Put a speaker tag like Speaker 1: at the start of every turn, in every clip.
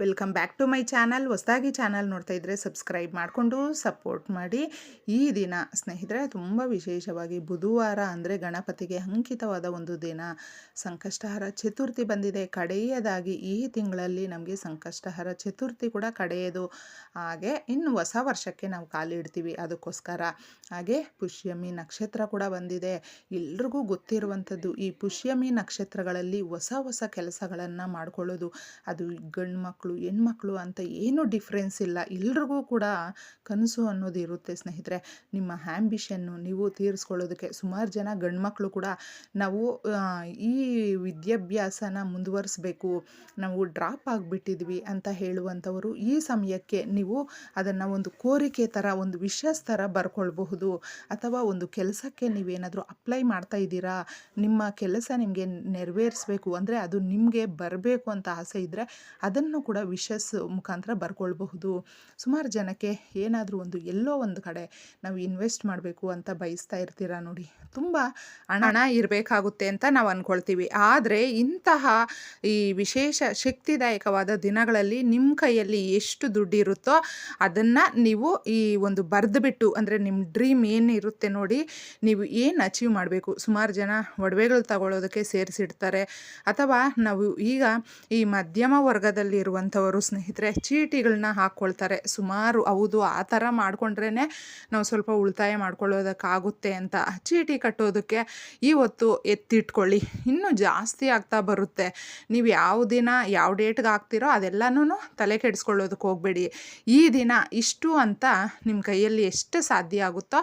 Speaker 1: Welcome back to my channel. ಹೊಸದಾಗಿ channel ನೋಡ್ತಾ ಇದ್ದರೆ ಸಬ್ಸ್ಕ್ರೈಬ್ ಮಾಡಿಕೊಂಡು ಸಪೋರ್ಟ್ ಮಾಡಿ. ಈ ದಿನ ಸ್ನೇಹಿತರೆ, ತುಂಬ ವಿಶೇಷವಾಗಿ ಬುಧವಾರ ಅಂದರೆ ಗಣಪತಿಗೆ ಅಂಕಿತವಾದ ಒಂದು ದಿನ. ಸಂಕಷ್ಟಹರ ಚತುರ್ಥಿ ಬಂದಿದೆ. ಕಡೆಯದಾಗಿ ಈ ತಿಂಗಳಲ್ಲಿ ನಮಗೆ ಸಂಕಷ್ಟಹರ ಚತುರ್ಥಿ ಕೂಡ ಕಡೆಯದು. ಹಾಗೆ ಇನ್ನು ಹೊಸ ವರ್ಷಕ್ಕೆ ನಾವು ಕಾಲಿಡ್ತೀವಿ ಅದಕ್ಕೋಸ್ಕರ. ಹಾಗೆ ಪುಷ್ಯಮಿ ನಕ್ಷತ್ರ ಕೂಡ ಬಂದಿದೆ. ಎಲ್ರಿಗೂ ಗೊತ್ತಿರುವಂಥದ್ದು ಈ ಪುಷ್ಯಮಿ ನಕ್ಷತ್ರಗಳಲ್ಲಿ ಹೊಸ ಹೊಸ ಕೆಲಸಗಳನ್ನು ಮಾಡಿಕೊಳ್ಳೋದು. ಅದು ಗಂಡು ಮಕ್ಕಳು ಹೆಣ್ಮಕ್ಳು ಅಂತ ಏನೂ ಡಿಫ್ರೆನ್ಸ್ ಇಲ್ಲ. ಎಲ್ರಿಗೂ ಕೂಡ ಕನಸು ಅನ್ನೋದು ಇರುತ್ತೆ ಸ್ನೇಹಿತರೆ. ನಿಮ್ಮ ಆ್ಯಂಬಿಷನ್ನು ನೀವು ತೀರಿಸ್ಕೊಳ್ಳೋದಕ್ಕೆ. ಸುಮಾರು ಜನ ಗಂಡ್ಮಕ್ಳು ಕೂಡ ನಾವು ಈ ವಿದ್ಯಾಭ್ಯಾಸನ ಮುಂದುವರಿಸ್ಬೇಕು, ನಾವು ಡ್ರಾಪ್ ಆಗಿಬಿಟ್ಟಿದ್ವಿ ಅಂತ ಹೇಳುವಂಥವರು ಈ ಸಮಯಕ್ಕೆ ನೀವು ಅದನ್ನು ಒಂದು ಕೋರಿಕೆ ಥರ ಒಂದು ವಿಶಸ್ ಥರ ಬರ್ಕೊಳ್ಬಹುದು. ಅಥವಾ ಒಂದು ಕೆಲಸಕ್ಕೆ ನೀವೇನಾದರೂ ಅಪ್ಲೈ ಮಾಡ್ತಾ ಇದ್ದೀರಾ? ನಿಮ್ಮ ಕೆಲಸ ನಿಮಗೆ ನೆರವೇರಿಸಬೇಕು ಅಂದರೆ ಅದು ನಿಮಗೆ ಬರಬೇಕು ಅಂತ ಆಸೆ ಇದ್ದರೆ ಅದನ್ನು ಕೂಡ ವಿಶಸ್ ಮುಖಾಂತರ ಬರ್ಕೊಳ್ಬಹುದು. ಸುಮಾರು ಜನಕ್ಕೆ ಏನಾದರೂ ಒಂದು ಎಲ್ಲೋ ಒಂದು ಕಡೆ ನಾವು ಇನ್ವೆಸ್ಟ್ ಮಾಡಬೇಕು ಅಂತ ಬಯಸ್ತಾ ಇರ್ತೀರಾ ನೋಡಿ. ತುಂಬ ಹಣ ಇರಬೇಕಾಗುತ್ತೆ ಅಂತ ನಾವು ಅಂದ್ಕೊಳ್ತೀವಿ ಆದರೆ ಇಂತಹ ಈ ವಿಶೇಷ ಶಕ್ತಿದಾಯಕವಾದ ದಿನಗಳಲ್ಲಿ ನಿಮ್ಮ ಕೈಯಲ್ಲಿ ಎಷ್ಟು ದುಡ್ಡಿರುತ್ತೋ ಅದನ್ನು ನೀವು ಈ ಒಂದು ಬರೆದುಬಿಟ್ಟು ಅಂದರೆ ನಿಮ್ಮ ಡ್ರೀಮ್ ಏನಿರುತ್ತೆ ನೋಡಿ ನೀವು ಏನು ಅಚೀವ್ ಮಾಡಬೇಕು. ಸುಮಾರು ಜನ ಒಡವೆಗಳು ತಗೊಳ್ಳೋದಕ್ಕೆ ಸೇರಿಸಿಡ್ತಾರೆ. ಅಥವಾ ನಾವು ಈಗ ಈ ಮಧ್ಯಮ ವರ್ಗದಲ್ಲಿರುವಂಥವರು ಸ್ನೇಹಿತರೆ ಚೀಟಿಗಳನ್ನ ಹಾಕ್ಕೊಳ್ತಾರೆ ಸುಮಾರು ಹೌದು, ಆ ಥರ ಮಾಡಿಕೊಂಡ್ರೇ ನಾವು ಸ್ವಲ್ಪ ಉಳಿತಾಯ ಮಾಡ್ಕೊಳ್ಳೋದಕ್ಕಾಗುತ್ತೆ ಅಂತ. ಚೀಟಿ ಕಟ್ಟೋದಕ್ಕೆ ಇವತ್ತು ಎತ್ತಿಟ್ಕೊಳ್ಳಿ. ಇನ್ನೂ ಜಾಸ್ತಿ ಆಗ್ತಾ ಬರುತ್ತೆ. ನೀವು ಯಾವ ದಿನ ಯಾವ ಡೇಟ್ಗೆ ಹಾಕ್ತಿರೋ ಅದೆಲ್ಲನೂ ತಲೆ ಕೆಡಿಸ್ಕೊಳ್ಳೋದಕ್ಕೆ ಹೋಗಬೇಡಿ. ಈ ದಿನ ಇಷ್ಟು ಅಂತ ನಿಮ್ಮ ಕೈಯಲ್ಲಿ ಎಷ್ಟು ಸಾಧ್ಯ ಆಗುತ್ತೋ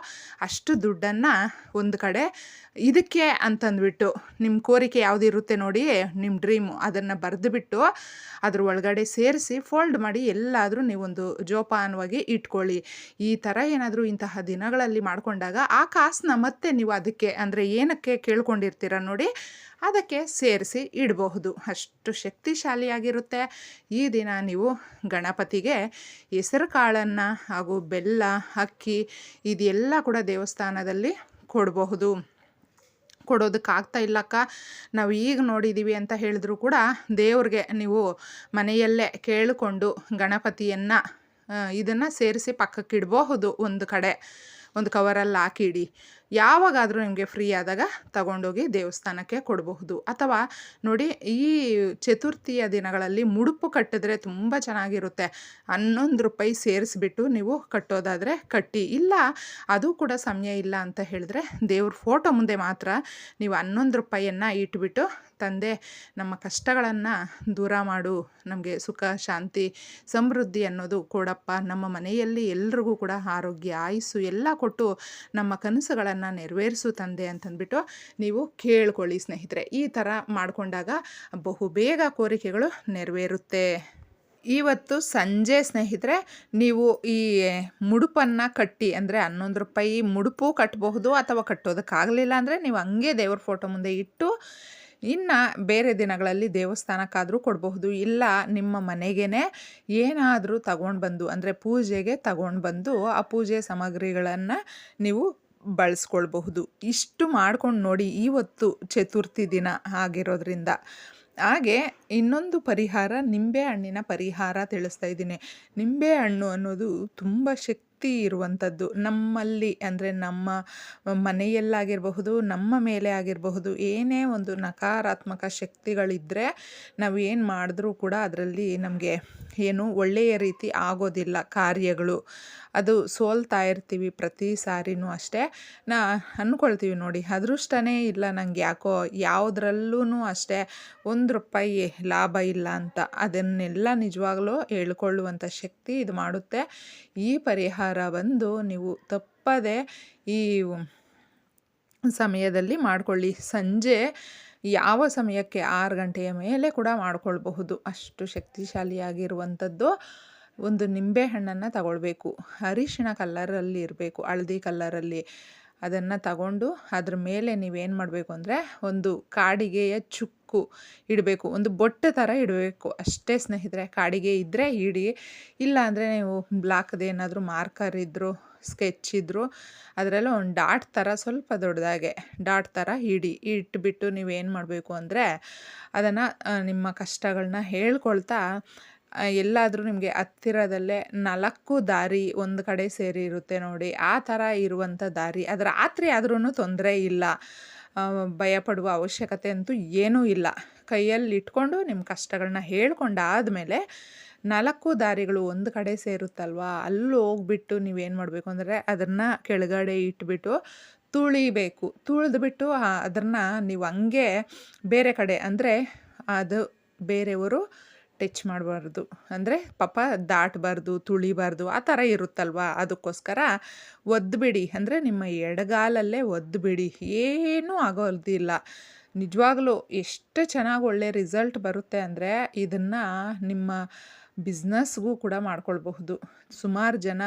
Speaker 1: ಅಷ್ಟು ದುಡ್ಡನ್ನು ಒಂದು ಕಡೆ ಇದಕ್ಕೆ ಅಂತಂದ್ಬಿಟ್ಟು, ನಿಮ್ಮ ಕೋರಿಕೆ ಯಾವುದಿರುತ್ತೆ ನೋಡಿ, ನಿಮ್ಮ ಡ್ರೀಮು ಅದನ್ನು ಬರೆದುಬಿಟ್ಟು ಅದ್ರ ಒಳಗಡೆ ಸೇರಿಸಿ ಫೋಲ್ಡ್ ಮಾಡಿ ಎಲ್ಲಾದರೂ ನೀವೊಂದು ಜೋಪಾನವಾಗಿ ಇಟ್ಕೊಳ್ಳಿ. ಈ ಥರ ಏನಾದರೂ ಇಂತಹ ದಿನಗಳಲ್ಲಿ ಮಾಡಿಕೊಂಡಾಗ ಆ ಕಾಸನ್ನ ಮತ್ತೆ ನೀವು ಅದಕ್ಕೆ ಅಂದರೆ ಏನಕ್ಕೆ ಕೇಳ್ಕೊಂಡಿರ್ತೀರ ನೋಡಿ ಅದಕ್ಕೆ ಸೇರಿಸಿ ಇಡಬಹುದು. ಅಷ್ಟು ಶಕ್ತಿಶಾಲಿಯಾಗಿರುತ್ತೆ. ಈ ದಿನ ನೀವು ಗಣಪತಿಗೆ ಹೆಸರು ಕಾಳನ್ನು ಹಾಗೂ ಬೆಲ್ಲ, ಅಕ್ಕಿ ಇದೆಲ್ಲ ಕೂಡ ದೇವಸ್ಥಾನದಲ್ಲಿ ಕೊಡಬಹುದು. ಕೊಡೋದಕ್ಕಾಗ್ತಾ ಇಲ್ಲಕ್ಕ. ನಾವು ಈಗ ನೋಡಿದ್ದೀವಿ ಅಂತ ಹೇಳಿದ್ರು ಕೂಡ ದೇವ್ರಿಗೆ ನೀವು ಮನೆಯಲ್ಲೇ ಕೇಳಿಕೊಂಡು ಗಣಪತಿಯನ್ನು ಇದನ್ನು ಸೇರಿಸಿ ಪಕ್ಕಕ್ಕಿಡಬಹುದು ಒಂದು ಕಡೆ, ಒಂದು ಕವರಲ್ಲಿ ಹಾಕಿಡಿ. ಯಾವಾಗಾದರೂ ನಿಮಗೆ ಫ್ರೀ ಆದಾಗ ತಗೊಂಡೋಗಿ ದೇವಸ್ಥಾನಕ್ಕೆ ಕೊಡಬಹುದು. ಅಥವಾ ನೋಡಿ, ಈ ಚತುರ್ಥಿಯ ದಿನಗಳಲ್ಲಿ ಮುಡುಪು ಕಟ್ಟಿದ್ರೆ ತುಂಬ ಚೆನ್ನಾಗಿರುತ್ತೆ. ಹನ್ನೊಂದು ರೂಪಾಯಿ ಸೇರಿಸ್ಬಿಟ್ಟು ನೀವು ಕಟ್ಟೋದಾದರೆ ಕಟ್ಟಿ. ಇಲ್ಲ, ಅದು ಕೂಡ ಸಮಯ ಇಲ್ಲ ಅಂತ ಹೇಳಿದ್ರೆ ದೇವ್ರ ಫೋಟೋ ಮುಂದೆ ಮಾತ್ರ ನೀವು ಹನ್ನೊಂದು ರೂಪಾಯಿಯನ್ನು ಇಟ್ಬಿಟ್ಟು ತಂದೆ, ನಮ್ಮ ಕಷ್ಟಗಳನ್ನು ದೂರ ಮಾಡು. ನಮಗೆ ಸುಖ, ಶಾಂತಿ, ಸಮೃದ್ಧಿ ಅನ್ನೋದು ಕೊಡಪ್ಪ. ನಮ್ಮ ಮನೆಯಲ್ಲಿ ಎಲ್ರಿಗೂ ಕೂಡ ಆರೋಗ್ಯ, ಆಯಸ್ಸು ಎಲ್ಲ ಕೊಟ್ಟು ನಮ್ಮ ಕನಸುಗಳನ್ನು ನೆರವೇರಿಸು ತಂದೆ ಅಂತಂದ್ಬಿಟ್ಟು ನೀವು ಕೇಳ್ಕೊಳ್ಳಿ ಸ್ನೇಹಿತರೆ. ಈ ಥರ ಮಾಡಿಕೊಂಡಾಗ ಬಹುಬೇಗ ಕೋರಿಕೆಗಳು ನೆರವೇರುತ್ತೆ. ಇವತ್ತು ಸಂಜೆ ಸ್ನೇಹಿತರೆ, ನೀವು ಈ ಮುಡುಪನ್ನು ಕಟ್ಟಿ, ಅಂದರೆ ಹನ್ನೊಂದು ರೂಪಾಯಿ ಮುಡುಪು ಕಟ್ಟಬಹುದು ಅಥವಾ ಕಟ್ಟೋದಕ್ಕಾಗಲಿಲ್ಲ ಅಂದರೆ ನೀವು ಹಂಗೆ ದೇವ್ರ ಫೋಟೋ ಮುಂದೆ ಇಟ್ಟು, ಇನ್ನು ಬೇರೆ ದಿನಗಳಲ್ಲಿ ದೇವಸ್ಥಾನಕ್ಕಾದರೂ ಕೊಡಬಹುದು. ಇಲ್ಲ, ನಿಮ್ಮ ಮನೆಗೇ ಏನಾದರೂ ತಗೊಂಡು ಬಂದು ಅಂದರೆ ಪೂಜೆಗೆ ತಗೊಂಡು ಬಂದು ಆ ಪೂಜೆ ಸಾಮಗ್ರಿಗಳನ್ನು ನೀವು ಬಳಸ್ಕೊಳ್ಬಹುದು. ಇಷ್ಟು ಮಾಡ್ಕೊಂಡು ನೋಡಿ ಇವತ್ತು ಚತುರ್ಥಿ ದಿನ ಆಗಿರೋದ್ರಿಂದ. ಹಾಗೆ ಇನ್ನೊಂದು ಪರಿಹಾರ ನಿಂಬೆ ಹಣ್ಣಿನ ಪರಿಹಾರ ತಿಳಿಸ್ತಾ ಇದ್ದೀನಿ. ನಿಂಬೆ ಹಣ್ಣು ಅನ್ನೋದು ತುಂಬ ಶಕ್ತಿ ಇರುವಂಥದ್ದು. ನಮ್ಮಲ್ಲಿ ಅಂದರೆ ನಮ್ಮ ಮನೆಯಲ್ಲಾಗಿರಬಹುದು, ನಮ್ಮ ಮೇಲೆ ಆಗಿರಬಹುದು, ಏನೇ ಒಂದು ನಕಾರಾತ್ಮಕ ಶಕ್ತಿಗಳಿದ್ದರೆ ನಾವು ಏನು ಮಾಡಿದ್ರೂ ಕೂಡ ಅದರಲ್ಲಿ ನಮಗೆ ಏನು ಒಳ್ಳೆಯ ರೀತಿ ಆಗೋದಿಲ್ಲ ಕಾರ್ಯಗಳು. ಅದು ಸೋಲ್ತಾ ಇರ್ತೀವಿ ಪ್ರತಿ ಸಾರಿನೂ ಅಷ್ಟೇ. ನಾ ಅಂದ್ಕೊಳ್ತೀವಿ ನೋಡಿ, ಅದೃಷ್ಟನೇ ಇಲ್ಲ ನನಗೆ ಯಾಕೋ ಯಾವುದ್ರಲ್ಲೂ ಅಷ್ಟೇ ಒಂದು ರೂಪಾಯಿ ಲಾಭ ಇಲ್ಲ ಅಂತ. ಅದನ್ನೆಲ್ಲ ನಿಜವಾಗ್ಲೂ ಹೇಳ್ಕೊಳ್ಳುವಂಥ ಶಕ್ತಿ ಇದು ಮಾಡುತ್ತೆ. ಈ ಪರಿಹಾರ ಬಂದು ನೀವು ತಪ್ಪದೆ ಈ ಸಮಯದಲ್ಲಿ ಮಾಡಿಕೊಳ್ಳಿ. ಸಂಜೆ ಯಾವ ಸಮಯಕ್ಕೆ ಆರು ಗಂಟೆಯ ಮೇಲೆ ಕೂಡ ಮಾಡಿಕೊಳ್ಬಹುದು. ಅಷ್ಟು ಶಕ್ತಿಶಾಲಿಯಾಗಿರುವಂಥದ್ದು ಒಂದು ನಿಂಬೆ ಹಣ್ಣನ್ನು ತಗೊಳ್ಬೇಕು. ಅರಿಶಿಣ ಕಲ್ಲರಲ್ಲಿ ಇರಬೇಕು, ಹಳದಿ ಕಲ್ಲರಲ್ಲಿ ಅದನ್ನು ತಗೊಂಡು ಅದ್ರ ಮೇಲೆ ನೀವೇನು ಮಾಡಬೇಕು ಅಂದರೆ ಒಂದು ಕಾಡಿಗೆಯ ಚುಕ್ಕು ಇಡಬೇಕು. ಒಂದು ಬೊಟ್ಟೆ ಥರ ಇಡಬೇಕು. ಅಷ್ಟೇ ಸ್ನೇಹಿತರೆ, ಕಾಡಿಗೆ ಇದ್ದರೆ ಇಡಿ. ಇಲ್ಲ ಅಂದರೆ ನೀವು ಬ್ಲಾಕ್ದೇನಾದರೂ ಮಾರ್ಕರ್ ಇದ್ದರೂ ಸ್ಕೆಚ್ ಇದ್ದರು ಅದರಲ್ಲೂ ಒಂದು ಡಾಟ್ ಥರ ಸ್ವಲ್ಪ ದೊಡ್ಡದಾಗೆ ಡಾಟ್ ಥರ ಇಡಿ. ಇಟ್ಬಿಟ್ಟು ನೀವೇನು ಮಾಡಬೇಕು ಅಂದರೆ ಅದನ್ನು ನಿಮ್ಮ ಕಷ್ಟಗಳನ್ನ ಹೇಳ್ಕೊಳ್ತಾ ಎಲ್ಲಾದರೂ ನಿಮಗೆ ಹತ್ತಿರದಲ್ಲೇ ನಾಲ್ಕು ದಾರಿ ಒಂದು ಕಡೆ ಸೇರಿ ಇರುತ್ತೆ ನೋಡಿ. ಆ ಥರ ಇರುವಂಥ ದಾರಿ. ಅದು ರಾತ್ರಿ ಆದ್ರೂ ತೊಂದರೆ ಇಲ್ಲ. ಭಯಪಡುವ ಅವಶ್ಯಕತೆ ಅಂತೂ ಏನೂ ಇಲ್ಲ. ಕೈಯಲ್ಲಿ ಇಟ್ಕೊಂಡು ನಿಮ್ಮ ಕಷ್ಟಗಳನ್ನ ಹೇಳ್ಕೊಂಡಾದಮೇಲೆ ನಾಲ್ಕು ದಾರಿಗಳು ಒಂದು ಕಡೆ ಸೇರುತ್ತಲ್ವಾ? ಅಲ್ಲಿ ಹೋಗ್ಬಿಟ್ಟು ನೀವೇನು ಮಾಡಬೇಕು ಅಂದರೆ ಅದನ್ನು ಕೆಳಗಡೆ ಇಟ್ಬಿಟ್ಟು ತುಳಿಬೇಕು. ತುಳಿದ್ಬಿಟ್ಟು ಅದನ್ನು ನೀವು ಹಂಗೆ ಬೇರೆ ಕಡೆ ಅಂದರೆ ಅದು ಬೇರೆಯವರು ಟಚ್ ಮಾಡಬಾರ್ದು. ಅಂದರೆ ಪಾಪ ದಾಟಬಾರ್ದು, ತುಳಿಬಾರ್ದು, ಆ ಥರ ಇರುತ್ತಲ್ವಾ? ಅದಕ್ಕೋಸ್ಕರ ಒದ್ದುಬಿಡಿ ಅಂದರೆ ನಿಮ್ಮ ಎಡಗಾಲಲ್ಲೇ ಒದ್ದುಬಿಡಿ ಏನೂ ಆಗೋದಿಲ್ಲ. ನಿಜವಾಗ್ಲೂ ಎಷ್ಟು ಚೆನ್ನಾಗಿ ಒಳ್ಳೆ ರಿಸಲ್ಟ್ ಬರುತ್ತೆ ಅಂದರೆ ಇದನ್ನು ನಿಮ್ಮ ಬಿಸ್ನೆಸ್ಗೂ ಕೂಡ ಮಾಡ್ಕೊಳ್ಬಹುದು. ಸುಮಾರು ಜನ,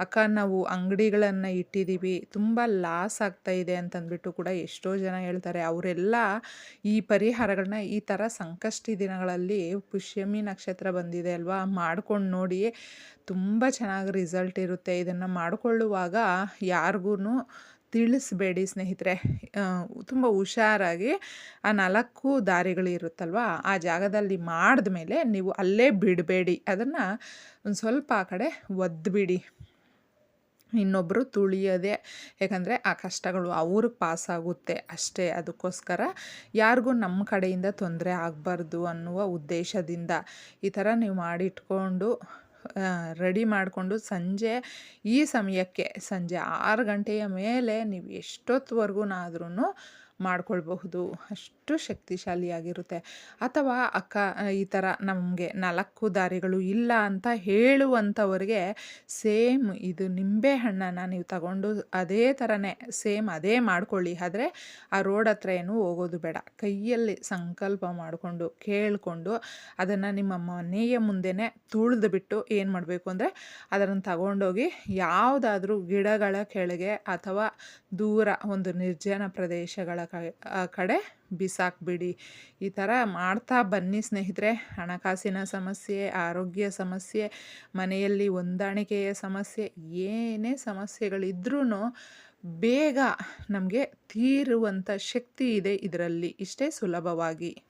Speaker 1: ಅಕ್ಕ, ನಾವು ಅಂಗಡಿಗಳನ್ನು ಇಟ್ಟಿದ್ದೀವಿ ತುಂಬ ಲಾಸ್ ಆಗ್ತಾ ಇದೆ ಅಂತಂದ್ಬಿಟ್ಟು ಕೂಡ ಎಷ್ಟೋ ಜನ ಹೇಳ್ತಾರೆ. ಅವರೆಲ್ಲ ಈ ಪರಿಹಾರಗಳನ್ನ ಈ ಥರ ಸಂಕಷ್ಟಿ ದಿನಗಳಲ್ಲಿ ಪುಷ್ಯಮಿ ನಕ್ಷತ್ರ ಬಂದಿದೆ ಅಲ್ವಾ? ಮಾಡ್ಕೊಂಡು ನೋಡಿ ತುಂಬ ಚೆನ್ನಾಗಿ ರಿಸಲ್ಟ್ ಇರುತ್ತೆ. ಇದನ್ನು ಮಾಡಿಕೊಳ್ಳುವಾಗ ಯಾರಿಗೂ ತಿಳಿಸ್ಬೇಡಿ ಸ್ನೇಹಿತರೆ. ತುಂಬ ಹುಷಾರಾಗಿ ಆ ನಾಲ್ಕು ದಾರಿಗಳು ಇರುತ್ತಲ್ವ? ಆ ಜಾಗದಲ್ಲಿ ಮಾಡಿದ ಮೇಲೆ ನೀವು ಅಲ್ಲೇ ಬಿಡಬೇಡಿ. ಅದನ್ನು ಒಂದು ಸ್ವಲ್ಪ ಆ ಕಡೆ ಒದ್ದುಬಿಡಿ ಇನ್ನೊಬ್ಬರು ತುಳಿಯೋದೆ. ಯಾಕಂದರೆ ಆ ಕಷ್ಟಗಳು ಅವ್ರಿಗೆ ಪಾಸಾಗುತ್ತೆ ಅಷ್ಟೇ. ಅದಕ್ಕೋಸ್ಕರ ಯಾರಿಗೂ ನಮ್ಮ ಕಡೆಯಿಂದ ತೊಂದರೆ ಆಗಬಾರ್ದು ಅನ್ನುವ ಉದ್ದೇಶದಿಂದ ಈ ಥರ ನೀವು ಮಾಡಿಟ್ಕೊಂಡು ರೆಡಿ ಮಾಡಿಕೊಂಡು ಸಂಜೆ ಈ ಸಮಯಕ್ಕೆ ಸಂಜೆ ಆರು ಗಂಟೆಯ ಮೇಲೆ ನೀವು ಎಷ್ಟೊತ್ತುವರೆಗೂನಾದ್ರೂ ಮಾಡಿಕೊಳ್ಬಹುದು. ಅಷ್ಟು ಶಕ್ತಿಶಾಲಿಯಾಗಿರುತ್ತೆ. ಅಥವಾ ಅಕ್ಕ, ಈ ಥರ ನಮಗೆ ನಾಲ್ಕು ದಾರಿಗಳು ಇಲ್ಲ ಅಂತ ಹೇಳುವಂಥವ್ರಿಗೆ ಸೇಮ್ ಇದು ನಿಂಬೆ ಹಣ್ಣನ್ನು ನೀವು ತಗೊಂಡು ಅದೇ ಥರನೇ ಸೇಮ್ ಅದೇ ಮಾಡ್ಕೊಳ್ಳಿ. ಆದರೆ ಆ ರೋಡ್ ಹತ್ರ ಏನು ಹೋಗೋದು ಬೇಡ. ಕೈಯಲ್ಲಿ ಸಂಕಲ್ಪ ಮಾಡಿಕೊಂಡು, ಕೇಳಿಕೊಂಡು ಅದನ್ನು ನಿಮ್ಮ ಮನೆಯ ಮುಂದೆನೇ ತುಳಿದು ಬಿಟ್ಟು ಏನು ಮಾಡಬೇಕು ಅಂದರೆ ಅದನ್ನು ತಗೊಂಡೋಗಿ ಯಾವುದಾದ್ರೂ ಗಿಡಗಳ ಕೆಳಗೆ ಅಥವಾ ದೂರ ಒಂದು ನಿರ್ಜನ ಪ್ರದೇಶಗಳ ಕಡೆ ಬಿಸಾಕ್ಬಿಡಿ. ಈ ಥರ ಮಾಡ್ತಾ ಬನ್ನಿ ಸ್ನೇಹಿತರೆ. ಹಣಕಾಸಿನ ಸಮಸ್ಯೆ, ಆರೋಗ್ಯ ಸಮಸ್ಯೆ, ಮನೆಯಲ್ಲಿ ಹೊಂದಾಣಿಕೆಯ ಸಮಸ್ಯೆ, ಏನೇ ಸಮಸ್ಯೆಗಳಿದ್ರೂ ಬೇಗ ನಮಗೆ ತೀರುವಂಥ ಶಕ್ತಿ ಇದೆ ಇದರಲ್ಲಿ. ಇಷ್ಟೇ ಸುಲಭವಾಗಿ.